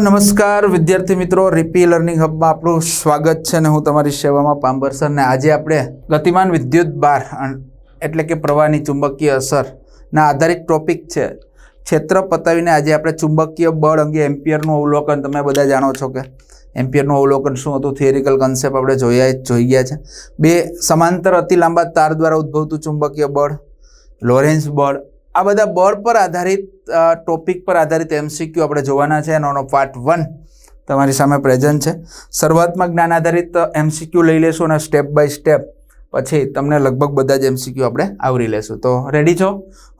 નમસ્કાર, વિદ્યાર્થી મિત્રો. રિપી લર્નિંગ હબમાં આપણું સ્વાગત છે અને હું તમારી સેવામાં પાંબર સર. ને આજે આપણે ગતિમાન વિદ્યુત બાર એટલે કે પ્રવાહની ચુંબકીય અસરના આધારિત ટોપિક છે. ક્ષેત્ર પતાવીને આજે આપણે ચુંબકીય બળ અંગે એમ્પિયરનું અવલોકન તમે બધા જાણો છો કે એમ્પિયરનું અવલોકન શું હતું? થિયરિકલ કન્સેપ્ટ આપણે જોયા જોઈ ગયા છે. બે સમાંતર અતિ લાંબા તાર દ્વારા ઉદ્ભવતું ચુંબકીય બળ લોરેન્સ બળ આ બધા બળ પર આધારિત ટોપિક પર આધારિત એમસીક્યુ આપણે જોવાના છે. એનો પાર્ટ વન તમારી સામે પ્રેઝન્ટ છે. શરૂઆતમાં જ્ઞાન આધારિત એમસીક્યુ લઈ લેશું અને સ્ટેપ બાય સ્ટેપ પછી તમને લગભગ બધા જ એમસીક્યુ આપણે આવરી લેશું. તો રેડી છો?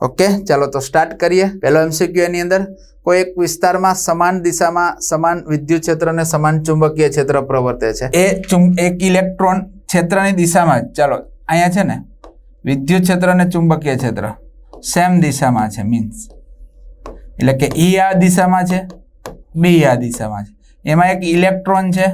ઓકે, ચાલો તો સ્ટાર્ટ કરીએ. પહેલો એમસીક્યુ એની અંદર કોઈ એક વિસ્તારમાં સમાન દિશામાં સમાન વિદ્યુત ક્ષેત્ર અને સમાન ચુંબકીય ક્ષેત્ર પ્રવર્તે છે. એ એક ઇલેક્ટ્રોન ક્ષેત્રની દિશામાં ચાલો, અહીંયા છે ને, વિદ્યુત ક્ષેત્ર અને ચુંબકીય ક્ષેત્ર. સેમ દિશામાં છે મીન્સ એટલે કે ઈ આ દિશામાં છે બી આ દિશામાં છે. એમાં એક ઇલેક્ટ્રોન છે,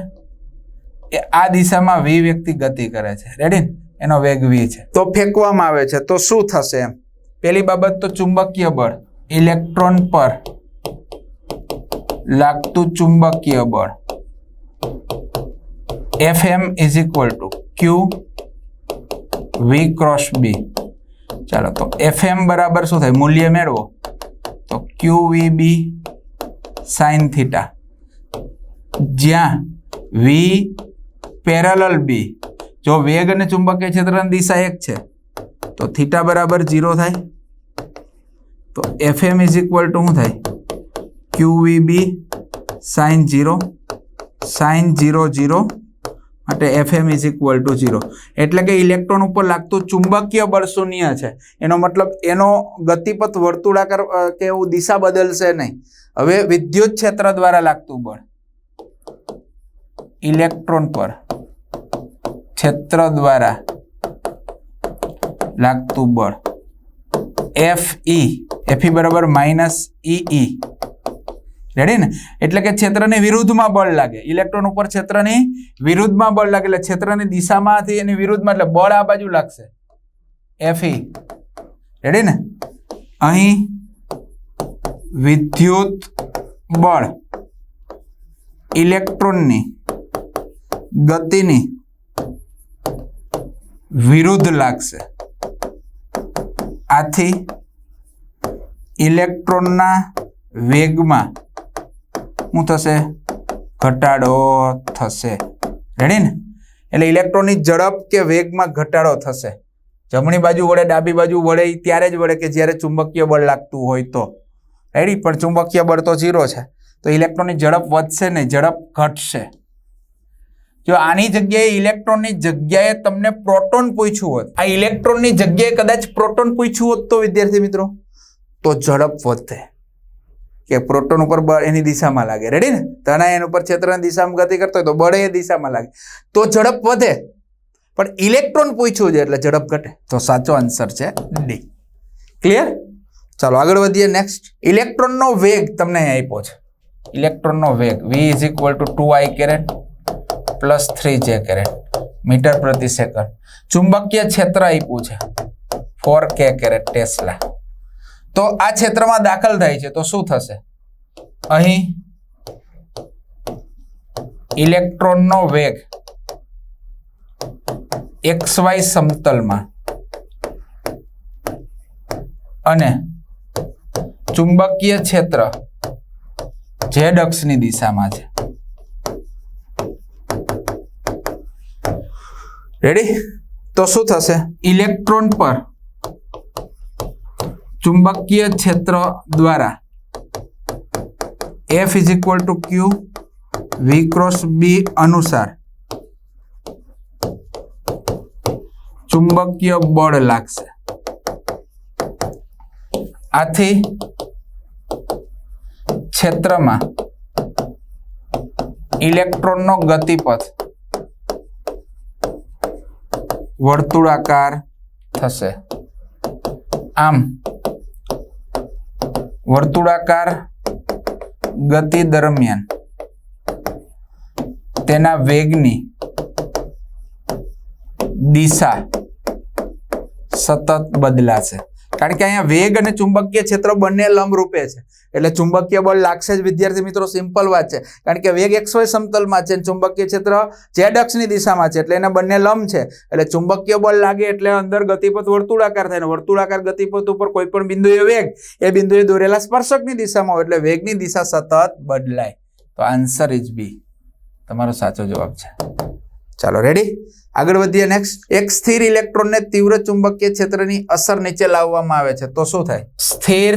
એ આ દિશામાં વી વ્યક્તિ ગતિ કરે છે. રેડી એનો વેગ વી છે. તો ફેંકવામાં આવે છે. તો શું થશે એમ? પેલી બાબત તો ચુંબકીય બળ. ઇલેક્ટ્રોન પર લાગતું ચુંબકીય બળ. F M is equal to Q V cross B ચાલો તો એફ એમ બરાબર શું થાય? મૂલ્ય મેળવો. તો Q V B sine theta જ્યાં વી પેરેલલ બી જો વેગ અને ચુંબકીય ક્ષેત્રની દિશા એક છે, તો થીટા બરાબર ઝીરો થાય. તો F M is equal to શું થાય? Q V B sine zero sine zero zero માટે F M is equal to zero એટલે કે ઇલેક્ટ્રોન ઉપર લાગતું ચુંબકીય બળ શૂન્ય છે. એનો મતલબ એનો ગતિપથ વર્તુળાકાર કે એવું દિશા બદલશે નહીં. હવે વિદ્યુત ક્ષેત્ર દ્વારા લાગતું બળ ઇલેક્ટ્રોન પર ક્ષેત્ર દ્વારા લાગતું બળ એફ ઈ એફ બરાબર માઇનસ ઈ ઈ રેડી ને? એટલે કે ક્ષેત્રની વિરુદ્ધમાં બળ લાગે. ઇલેક્ટ્રોન ઉપર ક્ષેત્રની વિરુદ્ધમાં બળ લાગે. એટલે ક્ષેત્રની દિશામાંથી એની વિરુદ્ધમાં એટલે બળ આ બાજુ લાગશે. એફ ઈ રેડી ને? અહીં વિદ્યુત બળ ઇલેક્ટ્રોનની ગતિની વિરુદ્ધ લાગશે. આથી ઇલેક્ટ્રોનના વેગમાં શું થશે? ઘટાડો થશે. રેડી ને? એટલે ઇલેક્ટ્રોનની ઝડપ કે વેગમાં ઘટાડો થશે. જમણી બાજુ વડે ડાબી બાજુ વડે ત્યારે જ વડે કે જ્યારે ચુંબકીય બળ લાગતું હોય તો. રેડી પણ ચુંબકીય બળ તો ઝીરો છે. તો ઇલેક્ટ્રોનની ઝડપ વધશે નહીં, ઝડપ ઘટશે. જો આની જગ્યાએ ઇલેક્ટ્રોનની જગ્યાએ તમને પ્રોટોન પૂછ્યું હોત, આ ઇલેક્ટ્રોનની જગ્યાએ કદાચ પ્રોટોન પૂછ્યું હોત તો વિદ્યાર્થી મિત્રો, તો ઝડપ વધે. કે પ્રોટોન ઉપર બળ એની દિશામાં લાગે. રેડી ને? તણા એના ઉપર ક્ષેત્રની દિશામાં ગતિ કરતો હોય તો બળ એ દિશામાં લાગે. તો ઝડપ વધે. પણ ઇલેક્ટ્રોન પૂછ્યું છે એટલે ઝડપ ઘટે. તો સાચો આન્સર છે ડી ક્લિયર ચાલો આગળ વધીએ નેક્સ્ટ ઇલેક્ટ્રોનનો વેગ તમને આપ્યો છે. ઇલેક્ટ્રોનનો વેગ V is equal to two I caret plus three J caret metre પ્રતિ સેકન્ડ. ચુંબકીય ક્ષેત્ર આપ્યું છે. ફોર કે કેરેટ ટેસ્લા તો આ ક્ષેત્રમાં દાખલ થાય છે. તો શું થશે? અહીં ઇલેક્ટ્રોનનો વેગ એક્સ વાય સમતલમાં અને ચુંબકીય ક્ષેત્ર ઝેડ અક્ષની દિશામાં છે. રેડી તો શું થશે? ઇલેક્ટ્રોન પર ચુંબકીય ક્ષેત્ર દ્વારા F is equal to Q V cross B અનુસાર ચુંબકીય બળ લાગશે. આથી ક્ષેત્રમાં ઇલેક્ટ્રોનનો ગતિપથ વર્તુળાકાર થશે. આમ વર્તુળાકાર ગતિ દરમિયાન તેના વેગની દિશા સતત બદલાશે. કારણ કે અહીંયા વેગ અને ચુંબકીય ક્ષેત્ર બંને લંબરૂપે છે. એટલે ચુંબકીય બળ લાગશે જ, વિદ્યાર્થી મિત્રો સિમ્પલ વાત છે. કારણ કે વેગ એક્સ વાય સમતલમાં છે અને ચુંબકીય ક્ષેત્ર ઝેડ દિશામાં છે, એટલે એને બંને લંબ છે. એટલે ચુંબકીય બળ લાગે એટલે અંદર ગતિપથ વર્તુળાકાર થાય ને વર્તુળાકાર ગતિપથ ઉપર કોઈ પણ બિંદુએ વેગ, એ બિંદુએ દોરેલા સ્પર્શકની દિશામાં હોય એટલે વેગની દિશા સતત બદલાય. તો આન્સર ઇઝ બી તમારો સાચો જવાબ છે. ચાલો રેડી આગળ વધીએ નેક્સ્ટ એક સ્થિર ઇલેક્ટ્રોનને તીવ્ર ચુંબકીય ક્ષેત્રની અસર નીચે લાવવામાં આવે છે. તો શું થાય? સ્થિર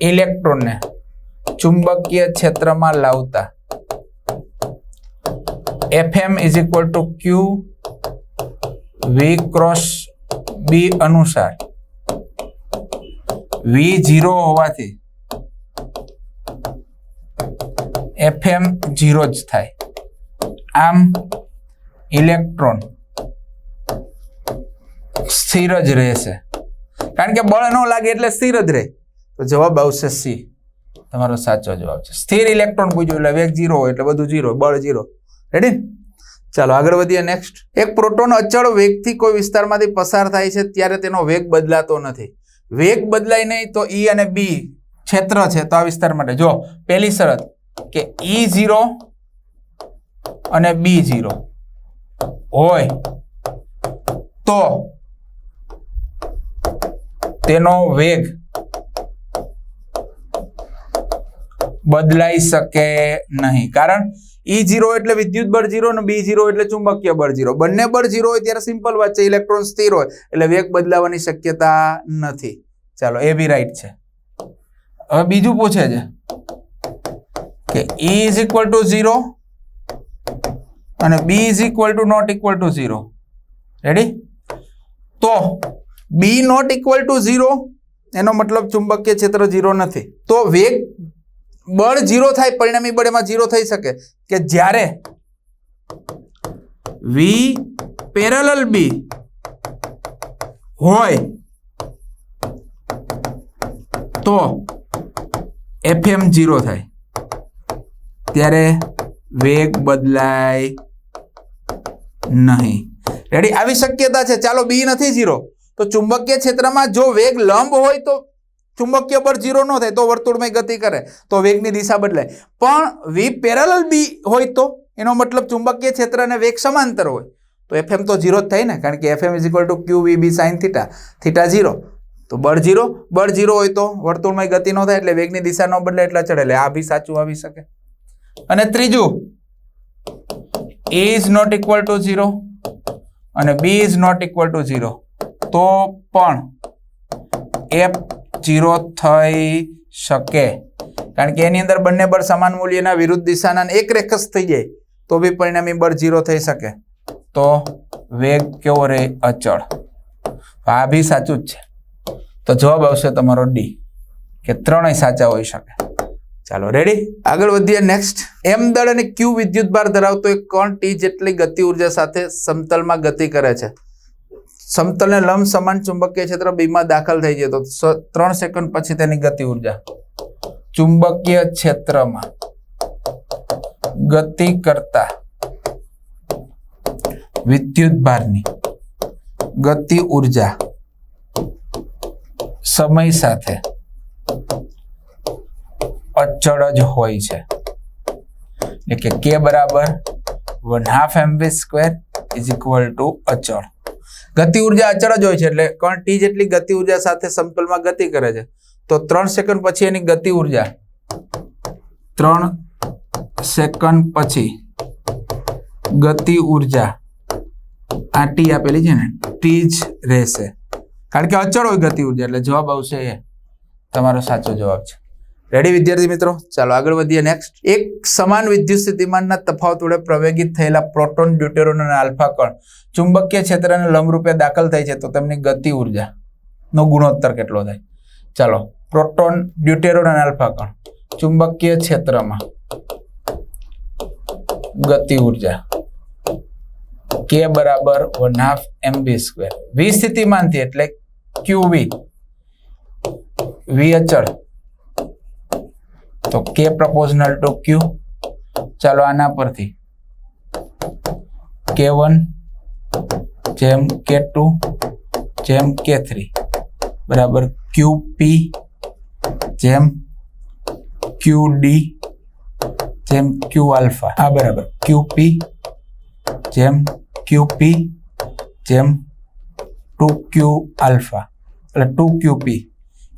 ઇલેક્ટ્રોનને ચુંબકીય ક્ષેત્રમાં લાવતા FM is equal to Q V cross B અનુસાર વી ઝીરો હોવાથી એફએમ ઝીરો જ થાય. આમ ઇલેક્ટ્રોન સ્થિર જ રહેશે. કારણ કે બળ ન લાગે એટલે સ્થિર જ રહે. તો જવાબ આવશે સી. તમારો સાચો જવાબ છે. સ્થિર ઇલેક્ટ્રોન પૂછ્યું એટલે વેગ જીરો હોય એટલે બધું જીરો બળ જીરો રેડી ચાલો, આગળ વધીએ નેક્સ્ટ એક પ્રોટોન અચળ વેગથી કોઈ વિસ્તારમાંથી પસાર થાય છે ત્યારે તેનો વેગ બદલાતો નથી. વેગ બદલાય નહીં તો ઈ અને બી ક્ષેત્ર છે તો આ વિસ્તાર માટે. જો પહેલી શરત કે ઈ ઝીરો અને બી ઝીરો હોય તો તેનો વેગ બદલાઈ શકે નહીં. કારણ ઈ જીરો એટલે વિદ્યુત બળ જીરો અને બી ઝીરો એટલે ચુંબકીય બળ જીરો બંને બળ જીરો હોય ત્યારે સિમ્પલ વાત છે ઇલેક્ટ્રોન સ્થિર હોય એટલે વેગ બદલાવાની શક્યતા નથી. ચાલો એ બી રાઈટ છે. હવે બીજું પૂછે છે કે E is equal to zero અને B is equal to not equal to zero ready તો B not equal to zero એનો મતલબ ચુંબકીય ક્ષેત્ર ઝીરો નથી. તો વેગ બળ ઝીરો થાય, પરિણામી બળ એમાં ઝીરો થઈ શકે. કે જ્યારે વી પેરેલલ બી હોય, તો એફએમ ઝીરો થાય. ત્યારે વેગ બદલાય. નહીં. રેડી આવી શક્યતા છે. ચાલો બી નથી ઝીરો તો ચુંબકીય ક્ષેત્રમાં જો વેગ લંબ હોય તો ચુંબકીય બળ ઝીરો ન થાય તો વર્તુળમય ગતિ કરે. તો વેગની દિશા બદલાય. પણ વી પેરેલલ બી હોય તો એનો મતલબ ચુંબકીય ક્ષેત્ર અને વેગ સમાંતર હોય. તો એફએમ તો ઝીરો જ થાય ને, કારણ કે FM is equal to Q V B sine theta theta zero તો બળ ઝીરો બળ ઝીરો હોય તો વર્તુળમય ગતિ ન થાય એટલે વેગની દિશા ન બદલાય એટલે ચડે એટલે આ બી સાચું આવી શકે. અને ત્રીજું. E is not equal to zero અને B is not equal to zero તો પણ એફ ઝીરો થઈ શકે. કારણ કે એની અંદર બંને બળ સમાન મૂલ્યના વિરુદ્ધ દિશાના એક રેખસ થઈ જાય, તો બી પરિણામી બળ ઝીરો થઈ શકે. તો વેગ કેવો રહે અચળ. આ બી સાચું જ છે. તો જવાબ આવશે તમારો ડી કે ત્રણેય સાચા હોઈ શકે. ચાલો રેડી આગળ વધીએ નેક્સ્ટ એમ દળ અને ક્યુ વિદ્યુત ભાર ધરાવતો એક કોણ? ટી જેટલી ગતિ ઊર્જા સાથે સમતલમાં ગતિ કરે છે. સમતલને લંબ સમાન ચુંબકીય ક્ષેત્ર બીમાં દાખલ થઈ જતો. ત્રણ સેકન્ડ પછી તેની ગતિ ઊર્જા. ચુંબકીય ક્ષેત્રમાં ગતિ કરતા વિદ્યુત ભારની ગતિ ઊર્જા સમય સાથે અચળ જ હોય છે. એટલે કે કે બરાબર one half M V square is equal to અચળ. ગતિ ઊર્જા અચળ જ હોય છે એટલે કણ ટી જેટલી ગતિ ઊર્જા સાથે સમતલમાં ગતિ કરે છે. તો ત્રણ સેકન્ડ પછી એની ગતિ ઊર્જા. ત્રણ સેકન્ડ પછી ગતિ ઊર્જા. આ ટી આપેલી છે ને, ટી જ રહેશે. કારણ કે અચળ હોય ગતિ ઊર્જા, એટલે જવાબ આવશે એ. તમારો સાચો જવાબ છે. રેડી વિદ્યાર્થી મિત્રો? ચાલો આગળ વધીએ નેક્સ્ટ એક સમાન વિદ્યુત સ્થિતિમાનના તફાવત વડે પ્રવેગિત થયેલા પ્રોટોન ડ્યુટેરોન અને આલ્ફા કણ ચુંબકીય ક્ષેત્રને લંબરૂપે દાખલ થાય છે, તો તેમની ગતિ ઊર્જા નો ગુણોત્તર કેટલો થાય? ચાલો, પ્રોટોન ડ્યુટેરોન અને આલ્ફા કણ ચુંબકીય ક્ષેત્રમાં ગતિ ઊર્જા કે બરાબર one half M square V સ્થિતિમાનથી એટલે ક્યુ વી વી અચળ. તો કે પ્રપોઝનલ ટુ ક્યુ ચાલો આના પરથી. કે વન જેમ કે ટુ જેમ કે થ્રી બરાબર ક્યુ પી જેમ ક્યુ ડી જેમ ક્યુ આલ્ફા આ બરાબર ક્યુ પી જેમ ક્યુ પી જેમ ટુ ક્યુ આલ્ફા એટલે ટુ ક્યુ પી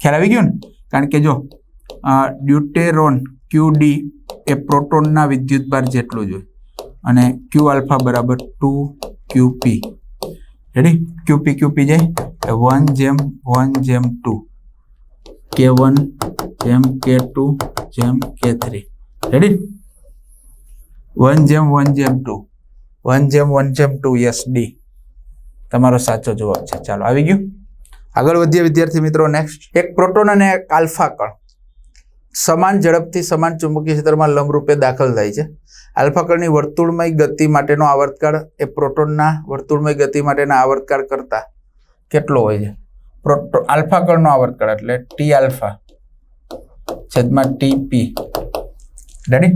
ખ્યાલ આવી ગયો ને? કારણ કે જો ડ્યુટેરોન ક્યુ ડી એ પ્રોટોનના વિદ્યુતભાર જેટલું જ હોય. અને ક્યુ આલ્ફા બરાબર two Q P ready Q P Q જાય વન જેમ વન જેમ ટુ. કે વન જેમ કે ટુ જેમ કે થ્રી રેડી વન જેમ વન જેમ ટુ. વન જેમ વન જેમ ટુ યસ ડી તમારો સાચો જવાબ છે. ચાલો, આવી ગયું? આગળ વધીએ વિદ્યાર્થી મિત્રો નેક્સ્ટ એક પ્રોટોન અને એક આલ્ફા કણ. સમાન ઝડપથી, સમાન ચુંબકીય ક્ષેત્રમાં લંબરૂપે દાખલ થાય છે. આલ્ફાકળની વર્તુળમય ગતિ માટેનો આવર્તકાળ એ પ્રોટોનના વર્તુળમય ગતિ માટેના આવર્તકાળ કરતા કેટલો હોય છે? પ્રોટો આલ્ફાકળનો આવર્તકાળ એટલે ટી આલ્ફા છેદમાં ટી પી રેડી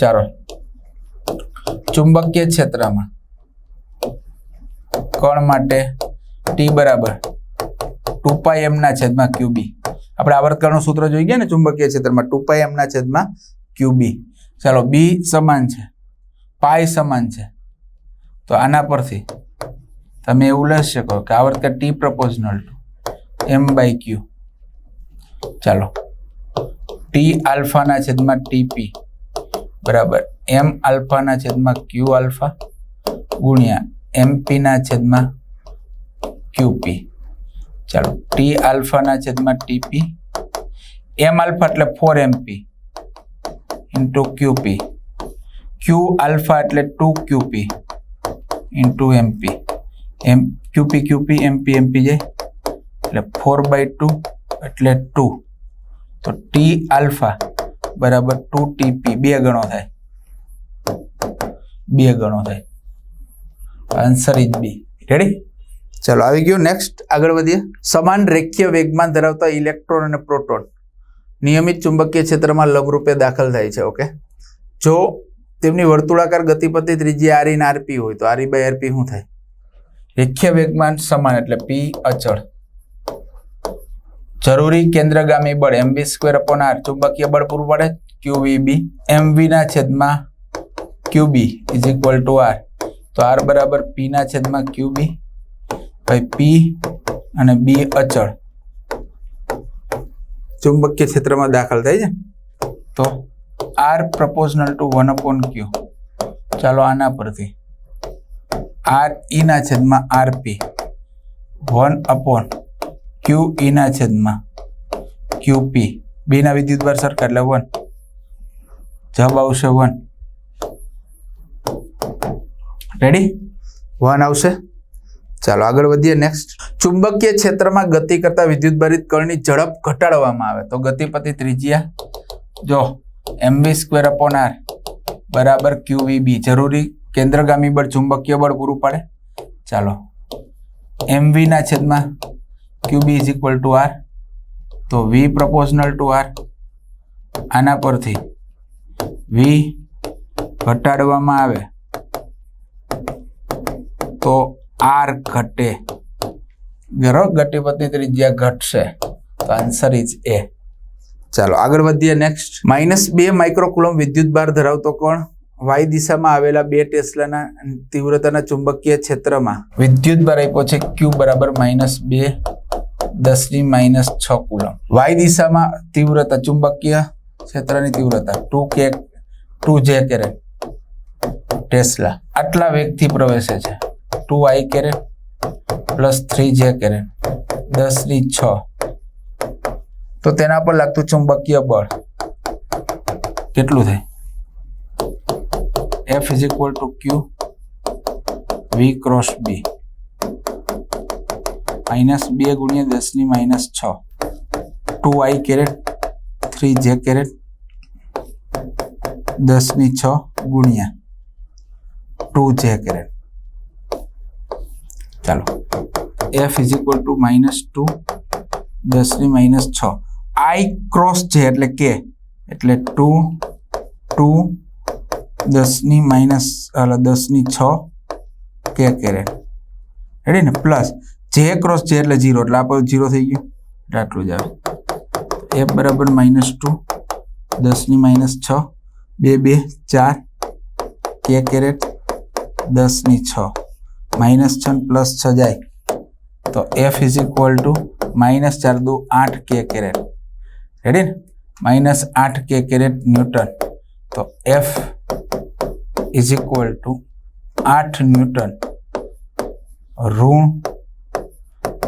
ચાલો. ચુંબકીય ક્ષેત્રમાં કણ માટે ટી બરાબર ટુ પાઈ એમના છેદમાં ક્યુબી. આપણે આવર્તકાળનું સૂત્ર જોઈ ગયા ને ચુંબકીય ક્ષેત્રમાં ટુ પાઈ એમના છેદમાં ક્યુબી ચાલો, બી સમાન છે. પાય સમાન છે. તો આના પરથી તમે એવું લઈ શકો કે આવર્તકાળ T proportional to M by Q. ચાલો, ટી આલ્ફાના છેદમાં ટીપી બરાબર, એમ આલ્ફાના છેદમાં ક્યુ આલ્ફા ગુણ્યા એમપીના છેદમાં ક્યુપી ચાલો ટી આલ્ફાના છેદમાં ટીપી એમ આલ્ફા એટલે four MP into QP Q alpha એટલે two QP into MP M QP QP MP MP જાય, એટલે ફોર બાય ટુ એટલે ટુ તો ટી આલ્ફા બરાબર ટુ ટીપી બે ગણો થાય. બે ગણો થાય. આન્સર ઇઝ બી રેડી ચલો, આવી ગયું નેક્સ્ટ આગળ વધીએ. સમાન રેખીય વેગમાન ધરાવતા ઇલેક્ટ્રોન અને પ્રોટોન નિયમિત ચુંબકીય ક્ષેત્રમાં લંબરૂપે દાખલ થાય છે ઓકે જો તેમની વર્તુળાકાર ગતિપતિ ત્રિજ્યા આર ઇન આરપી હોય, તો આરઈ બાય આરપી શું થાય? રેખીય વેગમાન સમાન, એટલે પી અચળ. જરૂરી કેન્દ્રગામી બળ M B square upon R ચુંબકીય બળ પૂરું પડે ક્યુ વી બી એમ ના છેદમાં Q B is equal to R તો આર બરાબર પી ના છેદમાં ક્યુ બી ભાઈ પી અને બી અચળ. ચુંબકીય ક્ષેત્રમાં દાખલ થાય છે? તો R proportional to one upon Q ચાલો આના પરથી. આર ઈના છેદમાં R P one upon Q ઈના છેદમાં ક્યુ પી બેના વિદ્યુતભાર સરખા એટલે વન જવાબ આવશે વન રેડી વન આવશે. ચાલો આગળ વધીએ નેક્સ્ટ ચુંબકીય ક્ષેત્રમાં ગતિ કરતા વિદ્યુતભારિત કણની ઝડપ ઘટાડવામાં આવે. તો ગતિપતિ ત્રિજ્યા. જો એમવી સ્ક્વેર અપોન આર બરાબર ક્યુવીબી જરૂરી કેન્દ્રગામી બળ ચુંબકીય બળ પૂરું પાડે. ચાલો એમવીના છેદમાં QB is equal to R તો વી પ્રપોઝનલ ટુ આર આના પરથી વી ઘટાડવામાં આવે. તો આર ઘટે. ગતિપતિ ત્રિજ્યા ઘટશે. તો આન્સર ઇઝ એ ચાલો, આગળ વધીએ નેક્સ્ટ માઇનસ બે માઇક્રોકુલમ વિદ્યુત ભાર ધરાવતો કોણ? વાય દિશામાં આવેલા બે ટેસ્લાના તીવ્રતાના ચુંબકીય ક્ષેત્રમાં. વિદ્યુત ભાર આપ્યો છે ક્યુ બરાબર માઇનસ બે, દસની માઇનસ છ કુલમ વાય દિશામાં તીવ્રતા, ચુંબકીય ક્ષેત્રની તીવ્રતા. ટુ કે ટુ જે કેરે ટેસ્લા. આટલા વેગથી પ્રવેશે છે. Two I caret plus three J caret દસની છ તો તેના પર લાગતું ચુંબકીય બળ કેટલું થાય F is equal to Q V cross B minus બે ગુણ્યા દસની માઇનસ છ two I caret three J caret દસની છ ગુણ્યા ટુ જે કેરેટ ચાલો F is equal to minus two દસની માઇનસ છ આઈ ક્રોસ છે એટલે કે એટલે ટુ ટુ દસની માઇનસ એટલે દસની છ કે કેરેટ રેડી ને? પ્લસ જે ક્રોસ જે એટલે જીરો એટલે આપણું જીરો થઈ ગયું. એટલે આટલું જ આવે. એફ બરાબર માઇનસ ટુ દસની માઇનસ છ, બે બે, ચાર કે કેરેટ દસની છ. માઇનસ છ પ્લસ છ જાય. તો F is equal to minus ચાર દુ આઠ કે કેરેટ. રેડી ને? માઇનસ આઠ કે કેરેટ ન્યૂટન. તો એફ ઇઝ ઇક્વલ ટુ આઠ ન્યૂટન ઋણ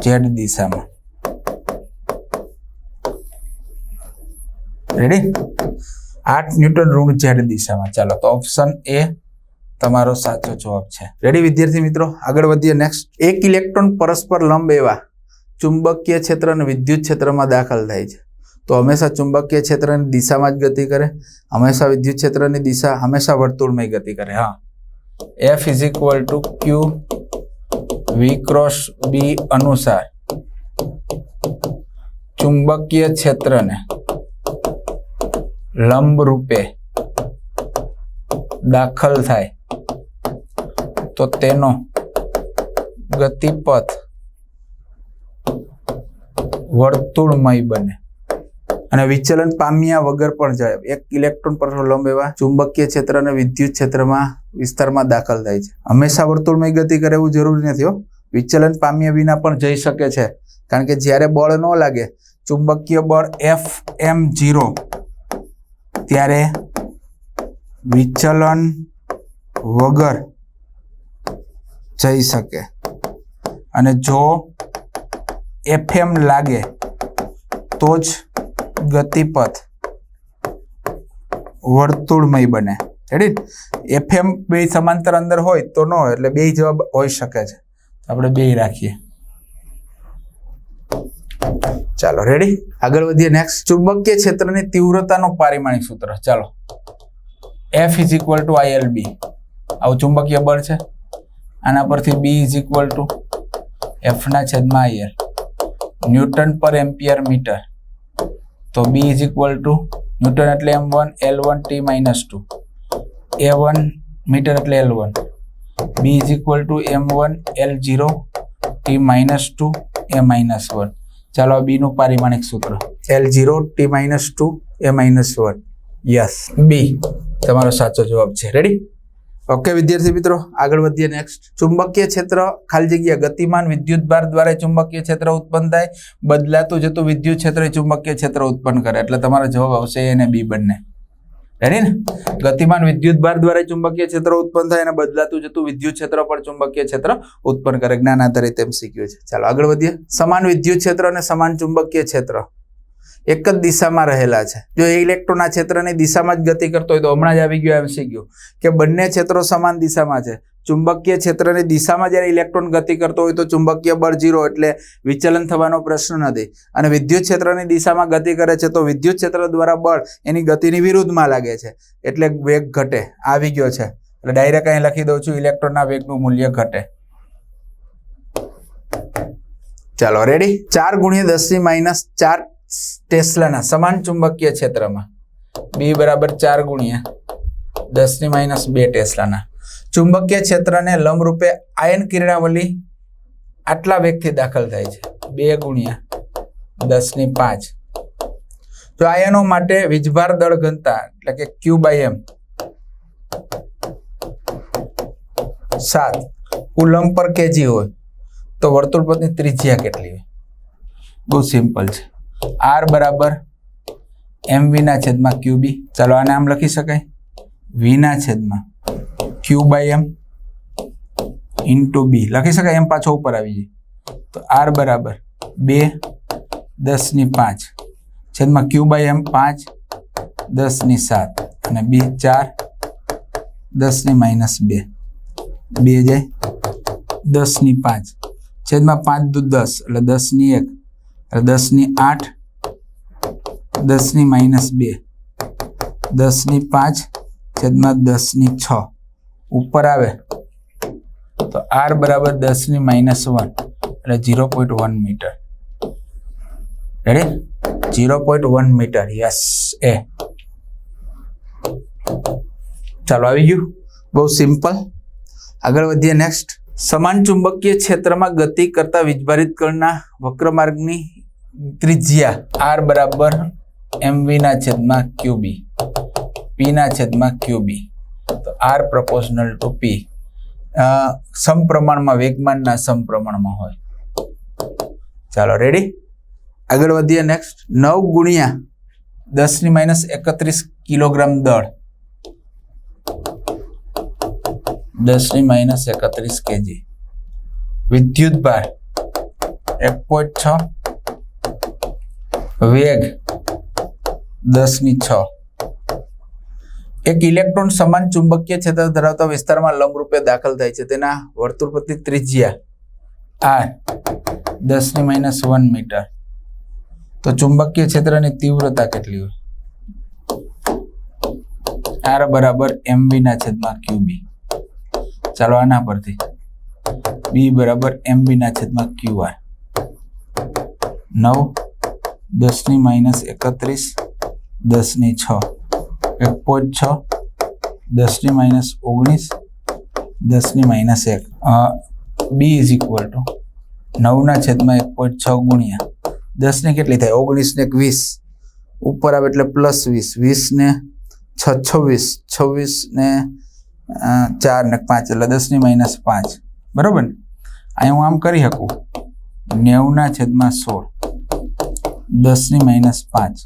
ઝેડ દિશામાં. રેડી આઠ ન્યૂટન ઋણ ઝેડ દિશામાં. ચાલો, તો ઓપ્શન એ તમારો સાચો જવાબ છે. રેડી વિદ્યાર્થી મિત્રો? આગળ વધીએ નેક્સ્ટ એક ઇલેક્ટ્રોન પરસ્પર લંબ એવા ચુંબકીય ક્ષેત્ર અને વિદ્યુત ક્ષેત્રમાં દાખલ થાય છે. તો હંમેશા ચુંબકીય ક્ષેત્રની દિશામાં જ ગતિ કરે. હંમેશા વિદ્યુત ક્ષેત્રની દિશા, હંમેશા વર્તુળમય ગતિ કરે. હા. F is equal to Q V cross B અનુસાર ચુંબકીય ક્ષેત્રને લંબ રૂપે દાખલ થાય. તો તેનો ગતિપથ વર્તુળમય બને. અને વિચલન પામ્યા વગર પણ જાય. એક ઇલેક્ટ્રોન પર લંબ એવા ચુંબકીય ક્ષેત્ર અને વિદ્યુત ક્ષેત્રમાં વિસ્તારમાં દાખલ થાય છે. હંમેશા વર્તુળમય ગતિ કરે એવું જરૂરી નથી વિચલન પામ્યા વિના પણ જઈ શકે છે. કારણ કે જ્યારે બળ ન લાગે, ચુંબકીય બળ એફ એમ જીરો ત્યારે વિચલન વગર જઈ શકે. અને જો એફએમ લાગે, તો જ ગતિપથ વર્તુળમય બને. રેડી એફએમ બે સમાંતર અંદર હોય તો ન હોય, એટલે બે જવાબ હોઈ શકે છે. આપણે બે રાખીએ. ચાલો રેડી આગળ વધીએ. નેક્સ્ટ ચુંબકીય ક્ષેત્રની તીવ્રતાનું પારિમાણિક સૂત્ર. ચાલો. F is equal to I L B આવું ચુંબકીય બળ છે? આના પરથી બી ઇઝ ઇક્વલ ટુ એફના છેદમાં આઈ ન્યૂટન પર એમ્પિયર મીટર તો B is equal to newton એટલે M one L one T minus two A one metre એટલે L one B is equal to M one L zero T minus two A minus one ચાલો બીનું પારિમાણિક સૂત્ર. L zero T minus two A minus one yes B તમારો સાચો જવાબ છે. Ready okay વિદ્યાર્થી મિત્રો, આગળ વધીએ નેક્સ્ટ ચુંબકીય ક્ષેત્ર ખાલી જગ્યા, ગતિમાન વિદ્યુત ભાર દ્વારા ચુંબકીય ક્ષેત્ર ઉત્પન્ન થાય. બદલાતું જતું વિદ્યુત ક્ષેત્ર ચુંબકીય ક્ષેત્ર ઉત્પન્ન કરે. એટલે તમારો જવાબ આવશે એ અને બી બંને. રેડી ને? ગતિમાન વિદ્યુત ભાર દ્વારા ચુંબકીય ક્ષેત્ર ઉત્પન્ન થાય અને બદલાતું જતું વિદ્યુત ક્ષેત્ર પણ ચુંબકીય ક્ષેત્ર ઉત્પન્ન કરે. જ્ઞાન આધારિત એમ શીખ્યું છે. ચાલો આગળ વધીએ. સમાન વિદ્યુત ક્ષેત્ર અને સમાન ચુંબકીય ક્ષેત્ર. એક જ દિશામાં રહેલા છે. જો એ ઇલેક્ટ્રોનના ક્ષેત્રની દિશામાં જ ગતિ કરતો હોય તો હમણાં જ આવી ગયો, એમ શીખ્યો. કે બંને ક્ષેત્રો સમાન દિશામાં છે. ચુંબકીય ક્ષેત્રની દિશામાં જ્યારે ઇલેક્ટ્રોન ગતિ કરતો હોય તો ચુંબકીય બળ જીરો એટલે વિચલન થવાનો પ્રશ્ન નથી. અને વિદ્યુત ક્ષેત્રની દિશામાં ગતિ કરે છે તો વિદ્યુત ક્ષેત્ર દ્વારા બળ એની ગતિની વિરુદ્ધમાં લાગે છે. એટલે વેગ ઘટે. આવી ગયો છે. એટલે ડાયરેક્ટ અહીં લખી દઉં છું, ઇલેક્ટ્રોનના વેગનું મૂલ્ય ઘટે. ચાલો રેડી ચાર ગુણ્યા દસની માઇનસ ચાર ટેસ્લાના સમાન ચુંબકીય ક્ષેત્રમાં. બી બરાબર ચાર ગુણ્યા દસની માઇનસ બે ટેસ્લાના. ચુંબકીય ક્ષેત્રને લંબરૂપે આયન કિરણાવલી આટલા વેગથી દાખલ થાય છે. બે ગુણ્યા દસની પાંચ. તો આયનો માટે વીજભાર દળ ઘનતા એટલે કે ક્યુ બાય એમ સાત. કુલમ પર કેજી હોય તો વર્તુળ પથની ત્રિજ્યા કેટલી હોય? બહુ સિમ્પલ છે. આર બરાબર એમ વીના છેદમાં ક્યુ બી. ચાલો આને આમ લખી શકાય. વીના છેદમાં Q by M into B. લખી શકાય, એમ પાછો ઉપર આવી જાય. તો આર બરાબર બે દસની પાંચ છેદમાં ક્યુ બાય એમ પાંચ દસની સાત અને બી ચાર દસની માઇનસ બે. બે જાય દસની પાંચ છેદમાં પાંચ દુ દસ, એટલે દસની એક દસની આઠ, દસની માઇનસ બે, દસની પાંચ, છેદમાં દસની છ. ઉપર આવે તો આર બરાબર દસની માઇનસ વન, એટલે zero point one metre. Ready zero point one metre, yes, એ. ચાલો આવી ગયું. બહુ સિમ્પલ. આગળ વધીએ નેક્સ્ટ. સમાન ચુંબકીય ક્ષેત્રમાં ગતિ કરતા વીજભારિત કણના વક્રમાર્ગની ત્રિજ્યા. આર બરાબર એમવીના છેદમાં ક્યુબી પી ના છેદમાં ક્યુબી તો આર પ્રપોઝનલ ટુ પી સમપ્રમાણમાં વેગમાનના સમપ્રમાણમાં હોય. ચાલો રેડી આગળ વધીએ નેક્સ્ટ નવ ગુણ્યા દસની માઇનસ એકત્રીસ કિલોગ્રામ દળ. દસની માઇનસ એકત્રીસ કેજી વિદ્યુત ભાર એક પોઈન્ટ છ વેગ દસની છ. એક ઇલેક્ટ્રોન સમાન ચુંબકીય ક્ષેત્ર ધરાવતા વિસ્તારમાં લંબરૂપે દાખલ થાય છે. તેના વર્તુળ પ્રતિ ત્રિજ્યા આર દસની માઇનસ વન મીટર. તો ચુંબકીય ક્ષેત્રની તીવ્રતા કેટલી હોય? આર બરાબર એમવી ના છેદમાં ક્યુબી ચાલો આના પરથી. બી બરાબર એમબી ના છેદમાં ક્યુ આર. નવ દસની માઇનસ એકત્રીસ, દસની છ. એક પોઈન્ટ છ, દસની માઇનસ ઓગણીસ, દસની માઇનસ એક. બી ઇઝ ઇક્વલ ટુ નવના છેદમાં એક પોઈન્ટ છ ગુણ્યા. દસને કેટલી થાય? ઓગણીસને એક વીસ. ઉપર આવે એટલે પ્લસ વીસ. વીસને છ, છવ્વીસ. છવ્વીસને ચાર ને પાંચ. એટલે દસની માઇનસ પાંચ. બરાબર ને? અહીં હું આમ કરી શકું. નેવના છેદમાં સોળ. દસની માઇનસ પાંચ.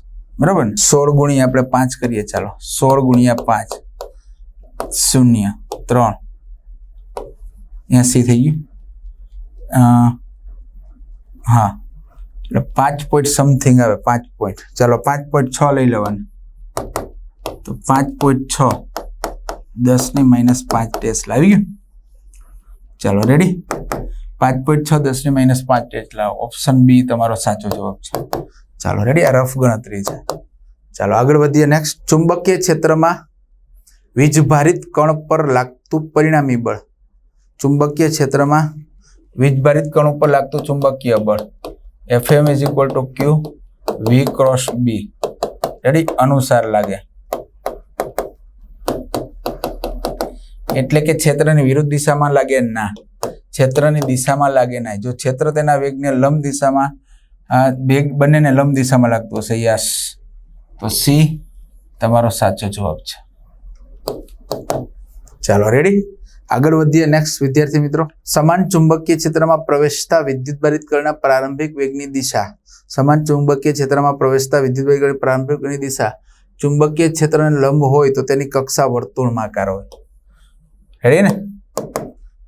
બરોબર ને? સોળ ગુણ્યા આપણે પાંચ કરીએ ચાલો. સોળ ગુણ્યા પાંચ શૂન્ય ત્રણ. એસી થઈ ગયું. અ, હા. એટલે પાંચ પોઈન્ટ સમથિંગ આવે પાંચ પોઈન્ટ ચાલો પાંચ પોઈન્ટ છ લઈ લેવાનું. તો પાંચ પોઈન્ટ છ દસની માઇનસ પાંચ ટેસ્લા આવી ગયું. ચાલો રેડી પાંચ પોઈન્ટ છ દસની માઇનસ પાંચ ટેસ્લા ઓપ્શન બી તમારો સાચો જવાબ છે. ચાલો રેડી આ રફ ગણતરી છે. ચાલો, આગળ વધીએ. નેક્સ્ટ ચુંબકીય ક્ષેત્રમાં વીજભારિત કણ પર લાગતું પરિણામી બળ. ચુંબકીય ક્ષેત્રમાં વીજભારિત કણ ઉપર લાગતું ચુંબકીય બળ. F M is equal to Q V cross B ready અનુસાર લાગે. એટલે કે ક્ષેત્રની વિરુદ્ધ દિશામાં લાગે ના. ક્ષેત્રની દિશામાં લાગે નહીં. જો ક્ષેત્ર તેના વેગને લંબ દિશામાં વેગ બંનેને લંબ દિશામાં લાગતું હશે, યસ. તો સી તમારો સાચો જવાબ છે. ચાલો રેડી આગળ વધીએ નેક્સ્ટ વિદ્યાર્થી મિત્રો. સમાન ચુંબકીય ક્ષેત્રમાં પ્રવેશતા વિદ્યુતભારિત કણના પ્રારંભિક વેગની દિશા. સમાન ચુંબકીય ક્ષેત્રમાં પ્રવેશતા વિદ્યુતભારિત કણની પ્રારંભિક વેગની દિશા. ચુંબકીય ક્ષેત્રને લંબ હોય તો તેની કક્ષા વર્તુળમાં આકાર હોય. રેડી ને?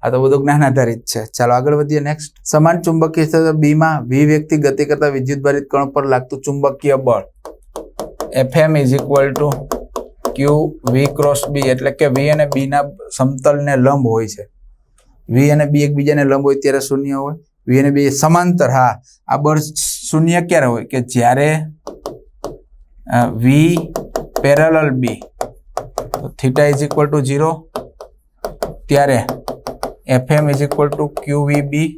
આ તો બધું જ્ઞાન આધારિત છે. ચાલો આગળ વધીએ નેક્સ્ટ સમાન ચુંબકીય ક્ષેત્ર બીમાં વી વ્યક્તિ ગતિ કરતા વિદ્યુતભારિત કણ પર લાગતું ચુંબકીય બળ. FM is equal to Q V cross B એટલે કે વી અને બી ના સમતલને લંબ હોય છે. વી અને બી એકબીજાને લંબ હોય ત્યારે શૂન્ય હોય. વી અને બી સમાંતર. હા, આ બળ શૂન્ય ક્યારે હોય? કે જ્યારે V parallel B theta is equal to zero ત્યારે FM is equal to Q V B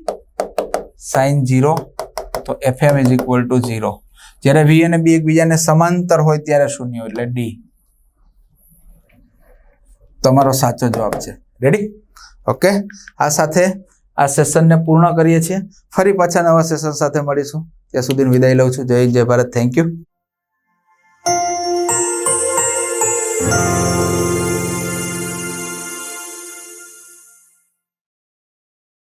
sine zero તો FM is equal to zero જ્યારે વી અને બી એકબીજાને સમાંતર હોય ત્યારે શૂન્ય એટલે ડી તમારો સાચો જવાબ છે. રેડી ઓકે આ સાથે આ સેશનને પૂર્ણ કરીએ છીએ. ફરી પાછા નવા સેશન સાથે મળીશું. ત્યાં સુધી વિદાય લઉં છું. જય જય ભારત. Thank you